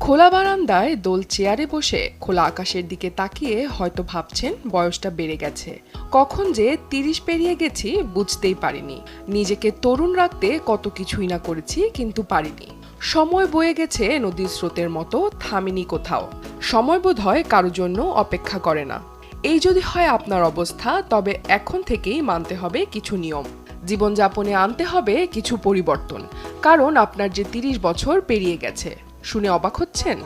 খোলা বারান্দায় দোল চেয়ারে বসে খোলা আকাশের দিকে তাকিয়ে হয়তো ভাবছেন বয়সটা বেড়ে গেছে। কখন যে তিরিশ পেরিয়ে গেছি বুঝতেই পারিনি। নিজেকে তরুণ রাখতে কত কিছুই না করেছি কিন্তু পারিনি। সময় বয়ে গেছে নদীর স্রোতের মতো, থামিনি কোথাও। সময় বোধ হয় কারও জন্য অপেক্ষা করে না। এই যদি হয় আপনার অবস্থা, তবে এখন থেকেই মানতে হবে কিছু নিয়ম। জীবনযাপনে আনতে হবে কিছু পরিবর্তন। কারণ আপনার যে তিরিশ বছর পেরিয়ে গেছে। শুনে অবাক হচ্ছেন?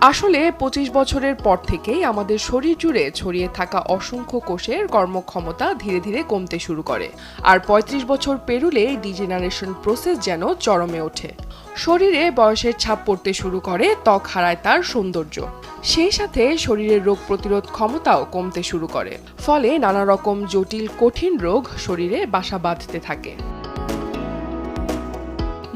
আসলে পঁচিশ বছরের পর থেকেই আমাদের শরীর জুড়ে ছড়িয়ে থাকা অসংখ্য কোষের কর্মক্ষমতা ধীরে ধীরে কমতে শুরু করে। আর ৩৫ বছর পেরুলে ডিজেনারেশন প্রসেস যেন চরমে ওঠে। শরীরে বয়সের ছাপ পড়তে শুরু করে, ত্বক হারায় তার সৌন্দর্য। সেই সাথে শরীরের রোগ প্রতিরোধ ক্ষমতাও কমতে শুরু করে। ফলে নানা রকম জটিল, কঠিন রোগ শরীরে বাসা বাঁধতে থাকে।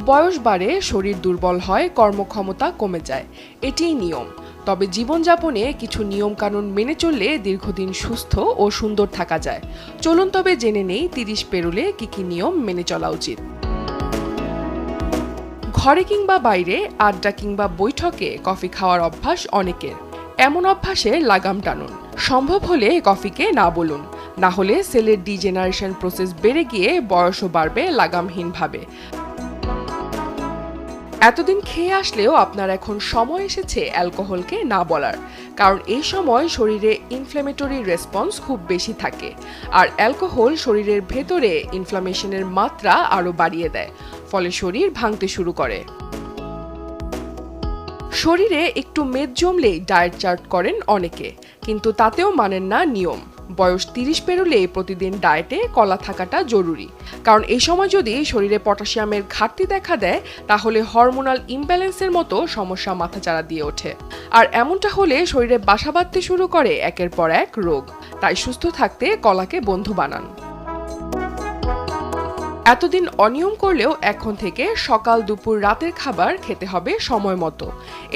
বয়স বাড়ে, শরীর দুর্বল হয়, কর্মক্ষমতা কমে যায়। এটিই নিয়ম। তবে জীবনযাপনে কিছু নিয়মকানুন মেনে চললে দীর্ঘদিন সুস্থ ও সুন্দর থাকা যায়। চলুন তবে জেনে নেই তিরিশ পেরুলে কি কি নিয়ম মেনে চলা উচিত। ঘরে কিংবা বাইরে, আড্ডা কিংবা বৈঠকে কফি খাওয়ার অভ্যাস অনেকের। এমন অভ্যাসে লাগাম টানুন। সম্ভব হলে কফিকে না বলুন। না হলে সেলের ডিজেনারেশন প্রসেস বেড়ে গিয়ে বয়সও বাড়বে লাগামহীনভাবে। এতদিন খেয়ে আসলেও আপনার এখন সময় এসেছে অ্যালকোহলকে না বলার, কারণ এই সময় শরীরে ইনফ্ল্যামেটরি রেসপন্স খুব বেশি থাকে। আর অ্যালকোহল শরীরের ভেতরে ইনফ্লামেশনের মাত্রা আরও বাড়িয়ে দেয়, ফলে শরীর ভাঙতে শুরু করে। শরীরে একটু মেদ জমলেই ডায়েট চার্ট করেন অনেকে, কিন্তু তাতেও মানেন না নিয়ম। বয়স তিরিশ পেরোলে প্রতিদিন ডায়েটে কলা থাকাটা জরুরি। কারণ এই সময় যদি শরীরে পটাশিয়ামের ঘাটতি দেখা দেয়, তাহলে হরমোনাল ইমব্যালেন্সের মতো সমস্যা মাথাচাড়া দিয়ে ওঠে। আর এমনটা হলে শরীরে বাসা বাঁধতে শুরু করে একের পর এক রোগ। তাই সুস্থ থাকতে কলাকে বন্ধু বানান। এতদিন অনিয়ম করলেও এখন থেকে সকাল দুপুর রাতের খাবার খেতে হবে সময় মতো।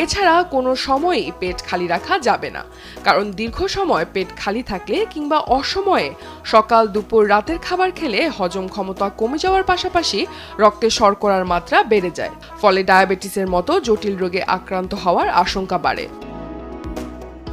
এছাড়া কোনো সময়ই পেট খালি রাখা যাবে না। কারণ দীর্ঘ সময় পেট খালি থাকলে কিংবা অসময়ে সকাল দুপুর রাতের খাবার খেলে হজম ক্ষমতা কমে যাওয়ার পাশাপাশি রক্তে শর্করার মাত্রা বেড়ে যায়। ফলে ডায়াবেটিসের মতো জটিল রোগে আক্রান্ত হওয়ার আশঙ্কা বাড়ে।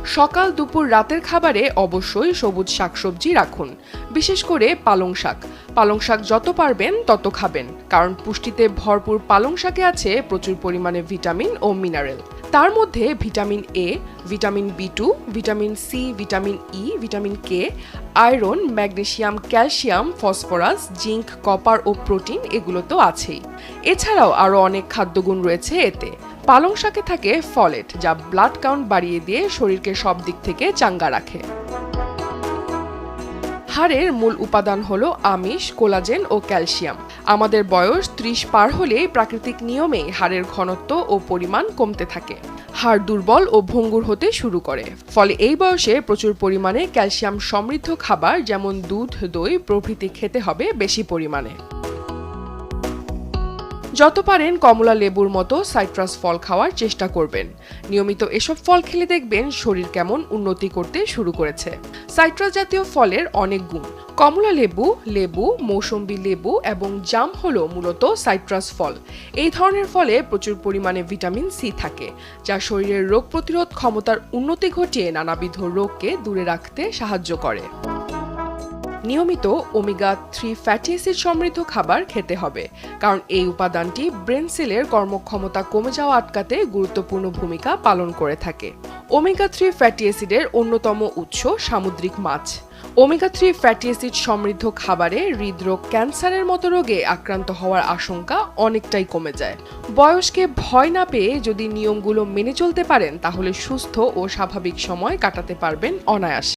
সকাল দুপুর রাতের খাবারে অবশ্যই সবুজ শাকসবজি রাখুন, বিশেষ করে পালং শাক। পালং শাক যত পারবেন তত খাবেন, কারণ পুষ্টিতে ভরপুর পালং শাকে আছে প্রচুর পরিমাণে ভিটামিন ও মিনারেল। তার মধ্যে vitamin A vitamin B two vitamin C vitamin E vitamin K iron, magnesium, calcium, phosphorus, zinc, copper O protein এগুলো তো আছেই। এছাড়াও আরও অনেক খাদ্যগুণ রয়েছে এতে। পালং শাকে থাকে ফলেট, যা ব্লাড কাউন্ট বাড়িয়ে দিয়ে শরীরকে সব দিক থেকে চাঙ্গা রাখে। হাড়ের মূল উপাদান হল আমিষ, কোলাজেন ও ক্যালসিয়াম। আমাদের বয়স ত্রিশ পার হলেই প্রাকৃতিক নিয়মেই হাড়ের ঘনত্ব ও পরিমাণ কমতে থাকে। হাড় দুর্বল ও ভঙ্গুর হতে শুরু করে। ফলে এই বয়সে প্রচুর পরিমাণে ক্যালসিয়াম সমৃদ্ধ খাবার, যেমন দুধ, দই প্রভৃতি খেতে হবে বেশি পরিমাণে। যত পারেন কমলা লেবুর মতো সাইট্রাস ফল খাওয়ার চেষ্টা করবেন। নিয়মিত এসব ফল খেলে দেখবেন শরীর কেমন উন্নতি করতে শুরু করেছে। সাইট্রাস জাতীয় ফলের অনেক গুণ। কমলা লেবু লেবু, মৌসম্বি লেবু এবং জাম হল মূলত সাইট্রাস ফল। এই ধরনের ফলে প্রচুর পরিমাণে ভিটামিন সি থাকে, যা শরীরের রোগ প্রতিরোধ ক্ষমতার উন্নতি ঘটিয়ে নানাবিধ রোগকে দূরে রাখতে সাহায্য করে। নিয়মিত ওমেগা থ্রি ফ্যাটি অ্যাসিড সমৃদ্ধ খাবার খেতে হবে, কারণ এই উপাদানটি ব্রেন সেলের কর্মক্ষমতা কমে যাওয়া আটকাতে গুরুত্বপূর্ণ ভূমিকা পালন করে থাকে। ওমেগা থ্রি ফ্যাটি অ্যাসিডের অন্যতম উৎস সামুদ্রিক মাছ। ওমেগা থ্রি ফ্যাটি অ্যাসিড সমৃদ্ধ খাবারে হৃদরোগ, ক্যান্সারের মতো রোগে আক্রান্ত হওয়ার আশঙ্কা অনেকটাই কমে যায়। বয়সকে ভয় না পেয়ে যদি নিয়মগুলো মেনে চলতে পারেন, তাহলে সুস্থ ও স্বাভাবিক সময় কাটাতে পারবেন অনায়াসে।